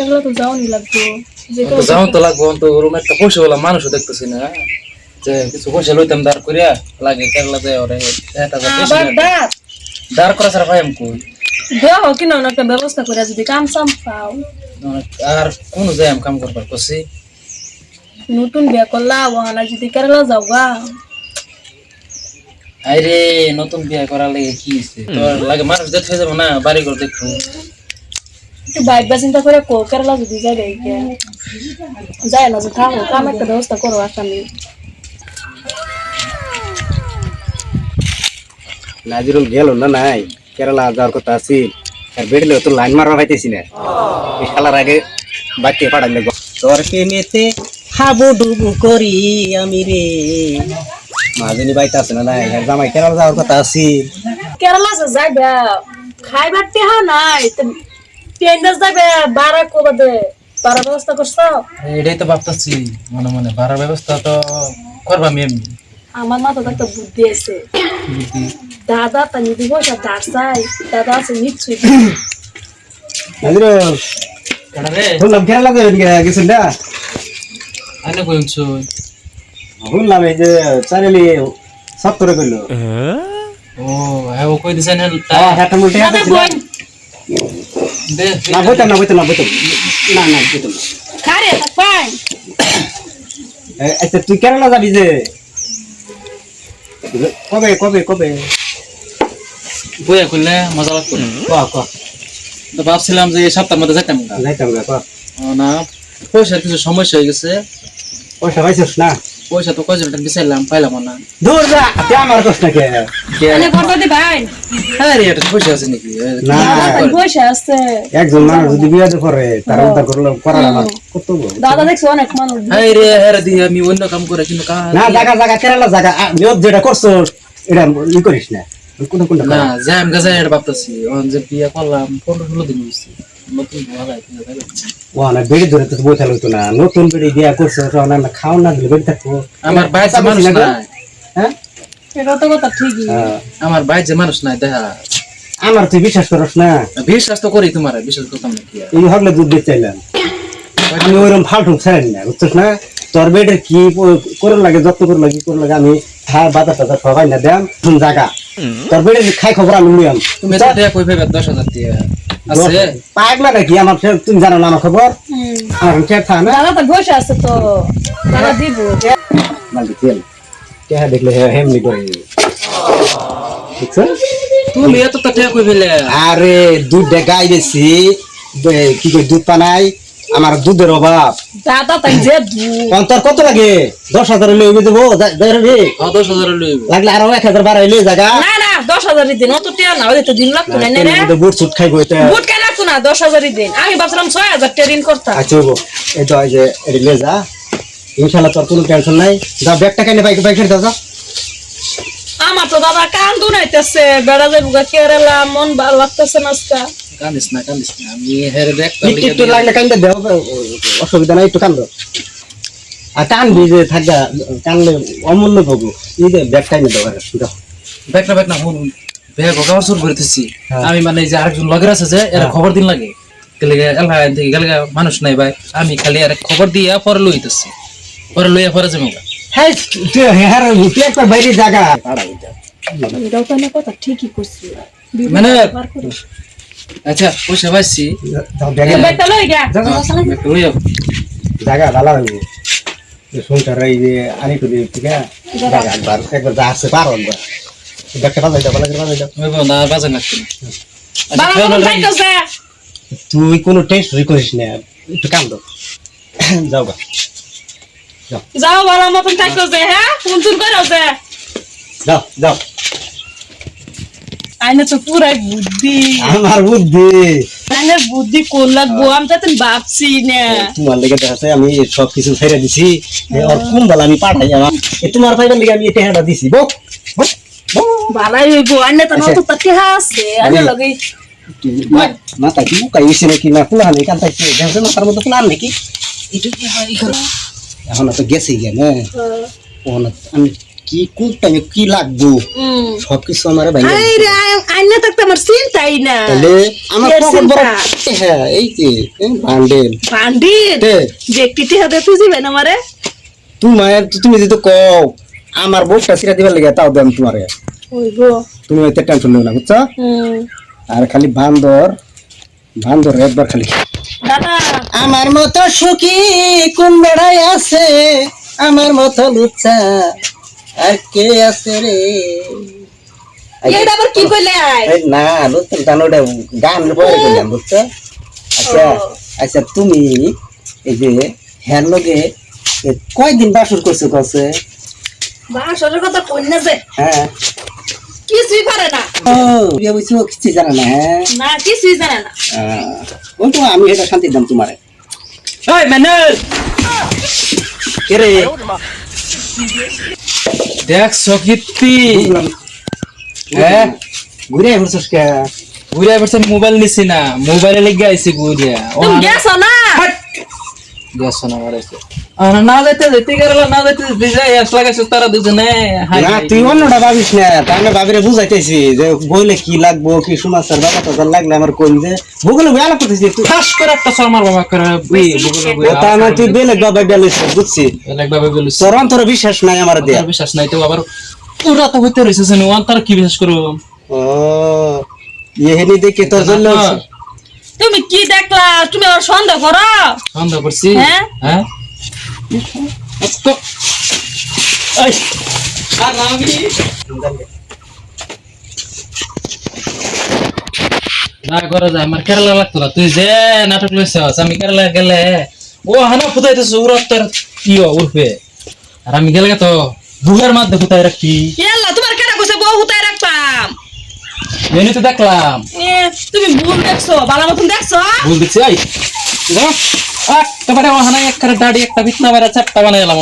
এগুলো তো যাওনি লাগতো যাও তো লাগবো তো ওরকম একটা পয়সা বলা মানুষও দেখতেছি না। যে কিছু পয়সা লইতাম দাঁড় করিয়া লাগে কেরলা যায় ওরে দাঁড় করা ছাড়া ভাই আমি দেওয়া হোক কিনা একটা ব্যবস্থা করে যদি কাম সাম পাও। আর কোন আমি কাম করবার করছি? নতুন বিয়া করলা ওহানা যদি কেরালা যাও গা। আরে নতুন বিয়ে করার লাগে কি? তোর লাগে মানুষ দেখতে যাব না বাড়ি ঘর দেখব একটু বাইক বা চিন্তা করে কো কেরালা যদি যাই দেখে যায় না যে থাকো কাম একটা ব্যবস্থা করো আসামি নাজিরুল গেল না নাই কেরালা যাওয়ার কথা আছি আর বেড়লে তো লাইন মারা পাইতেছি না এই খেলার আগে বাচ্চা পাঠান লাগবো তোর প্রেমেতে হাবু ডুবু করি আমি রে মাজনী বাইতে আছে না নাই জামাই কেরালা যাওয়ার কথা আছি কেরালা যে যাইবে খাইবার টেহা নাই কোবা দে বারা ব্যবস্থা করছ? এটাই তো ভাবতেছি মনে মনে। ভাড়ার ব্যবস্থা তো করবাম এমনি। আমার মাথা একটা বুদ্ধি আছে। বুদ্ধি? দাদা ধার চাই। দাদা রে? শুনলাম কেরালা যাবেন গেছেন না? আনে কইছো শুনলাম এই যে চ্যানেলে সব করে করল ও হ্যাঁ ও কই দিছেন হ্যাঁ দে না বইতাম না বইতাম না বইতাম না। না বইতাম আচ্ছা তুই কেরালা যাবি যে? কবে কবে কবে? বইয়া করলে মজা লাগতো। না ক ক তো ভাবছিলাম যে এই সপ্তাহের মধ্যে যাইতাম। যাইতাম না পয়সার কিছু সমস্যা হয়ে গেছে। পয়সা পাইছিস না? পয়সা তো কয়জন বিচারলাম পাইলাম না। দূর যা তুই আমার কষ্ট কে? মানে করবা দি ভাই। হ্যাঁ রে এটা পয়সা আছে নাকি? না পয়সা আছে। একজন মানুষ যদি বিয়ে করে তার উদ্ধার করলে করার আমার কর্তব্য। দাদা দেখছ অনেক মানুষ। হ্যাঁ রে হ্যাঁ দিয়ে আমি অন্য কাম করে কিন্তু না জায়গা জায়গা কেরালা জায়গা নিয়ত যেটা করছ এটা ই করিস না। কোন কোন না যাই আমি গাছে এটা ভাবতেছি। যে বিয়ে করলাম পনেরো ষোলো দিন হয়েছে ও না বেড়ে ধরে তো বই খেলো তো না। নতুন বেড়ে বিয়ে করছ তো না না খাও না দিলে বেড়ে থাকব। আমার বাইর মানুষ নাই। হ্যাঁ? এটা তো কথা ঠিকই। হ্যাঁ। আমার যে মানুষ নাই দেখা। আমার তুই বিশ্বাস করস না। বিশ্বাস তো করি তোমার বিশ্বাস করতাম নাকি আর। এই হগলে দুধ দিতে চাইলাম। আমি ওইরকম ফালতু ছাড়েন না বুঝছিস না? তোর বেডের কি করে লাগে যত্ন করে লাগে কি করে লাগে আমি খায় বাজার টাজার সবাই না দেন জায়গা তোর বেডের খাই খবর আমি নিলাম তুমি দশ হাজার দিয়ে। পাগলা নাকি? আমার ফের- তুমি জানো না আমার খবর। আমার কে থা না দাদা তো পয়সা আছে তো। দাদা দিব। মালটি তেল কে দেখলে হে হেমনি করে। আছে তুমি এত তো টাকা কই পেলে আরে দুধ গাই বেশি কি কই দুধ পানাই। আমার দুধের অভাব। দাদা তাই যে দু তোর কত লাগে? দশ হাজার লইবে দেবো দেড় রে। হ্যাঁ দশ হাজার লাগলে আরও এক হাজার বাড়াইলে জায়গা না না দশ হাজারই দিন অত টিয়া না ওই তো দিন লাগতো না নে রে বুট সুট খাইবো এটা। বুট কেন লাগতো না দশ হাজারই দিন। আমি ভাবছিলাম ছয় হাজার টিয়া ঋণ করতাম। আচ্ছা এই তো এই যে এটি যা। ইনশাল্লাহ তোর কোনো টেনশন নাই। যা ব্যাগটা কেন বাইক বাইকের দাও যা। আমার তো দাদা কান দুনাইতেছে বেড়া যাব গা কেরালা মন ভালো লাগতেছে না আজকা। কান্দিস না কান্দিস না আমি হেরে দেখতাম একটু লাগলে কান্দে দেও অসুবিধা নাই একটু কান্দ আর কানবি যে থাকবা কানলে অমূল্য পাবো এই যে ব্যাগটা এনে দেবো দাও বেক না হুন বেক ওকে শুরু করতেছি হ্যাঁ। আমি মানে যে আরেকজন লগের আছে যে এরা খবর দিন লাগে গেলে এলা থেকে গেলে মানুষ নাই ভাই আমি খালি আর খবর দিয়ে পরে লইতেছি পরে লইয়া পরে যাব। হ্যাঁ তুই হ্যাঁ একবার বাইরে জায়গা কথা ঠিকই করছি মানে আচ্ছা যাও একটা লইয়া জায়গা ভালো লাগবে সংসার এই যে আনি তো দিই ঠিক একবার একবার যা আসছে পারো একবার। দাও বাজাই বাজাই দাও। ওই না বাজে না। আচ্ছা, তুই কোনো টেনশন করিস না একটু কান্দ যাও গা। যাও। ভালো মতন থাকতেছে হ্যাঁ? ফোন করে আছে যাও যাও। আইনে তো পুরাই বুদ্ধি। আমার বুদ্ধি। আইনে বুদ্ধি কোন লাগবো আমি তো ভাবছি না। তোমার লেগে দেখাচ্ছে আমি সব কিছু ছেড়ে দিছি। এ কোন বেলা আমি পাঠাই আমার তোমার পাইবার লেগে আমি এটা হেঁটা দিছি। বক। ভালাই হইব আইনে তো আচ্ছা। নত পাতি আছে আইনে লগে মাথা কি মুখাই গেছে নাকি? না খোলা নেই কান থাকছে দেখছ মধ্যে খোলা নাকি? এটা কি হয় এখন? তো গেছে না আমি কি কোন টাইমে কি লাগবো? সবকিছু আমার ভাই আইনা থাকতে আমার চিন্তাই না। তাহলে আমার পকেট বড় হ্যাঁ এই যে বান্ডেল। পান্ডিত তে। ব্যক্তিটি হাতে তুই যাবেন আমারে? তোমার তুমি যদি কও আমার বউটা সিরা দিবার লেগে তাও দেন তোমারে। তুমি এতে টেনশন নেও না বুঝছ? আর খালি বান্দর বান্দর একবার খালি দাদা। আমার মতো সুখী কোন বেড়ায় আছে আমার মতো লুচ্চা আর কে আছে রে। এইটা আবার কি কইলে? আই না নতুন গান ওটা গান পরে করলাম বুঝছ? আচ্ছা। আচ্ছা তুমি এই যে হ্যার লগে কয়দিন বাসর করছ কছে বাসরের কথা কই না যে। হ্যাঁ। কিছুই পারে না। ও বুঝছ কিছু জানা না হ্যাঁ? না কিছুই জানে না। ওই তো আমি এটা শান্তি দাম তোমারে। কে রে? দেখ কীর্তি হ্যাঁ? ঘুরে ঘুরছস কে? ঘুরে এবার মোবাইল নিছি না। মোবাইলে লেগে আইছি ঘুরিয়া গেছো না? গেছো না মারাইছে আর না যাইতে যেতে গেল না যাইতে যেতে যাই এস লাগাইছে তারা দুজনে না তুই অন্যটা ভাবিস না আমি ভাবিরে বুঝাইতেছি যে বইলে কি লাগবো কি সমাচার বাবা তো লাগলে আমার কইল যে ভূগোলে বেলা করতেছি তুই ঠাস করে একটা শর্মার বাবা করে তা না তুই বেলে বাবা বেলিস বুঝছি বেলেগ ভাবে বলিস তোর অন্তর বিশ্বাস নাই আমার দিয়া বিশ্বাস নাই তো আবার ওরা তো হইতে রইছে জানি ওয়ান তার কি বিশ্বাস করব ও ইহেনি দেখে তোর জন্য তুমি কি তুমি আমার সন্দেহ করো? সন্দেহ করছি। হ্যাঁ? হ্যাঁ? না করে যায় আমার কেরালা লাগতো না। তুই যে নাটক লইছস আমি কেরালা গেলে ও হানা ফুটাইতেছ উড়ত তোর কি উঠবে আর আমি গেলে তো বুকের মাধ্যমে ফুটাই রাখি। এমনি তো দেখলাম তুমি ভুল দেখছ বালা মতন দেখছ ভুল দেখছি এই তোমার একটা কারে একটা দাড়ি একটা বিছনা বেড়া চারটা বানাইলাম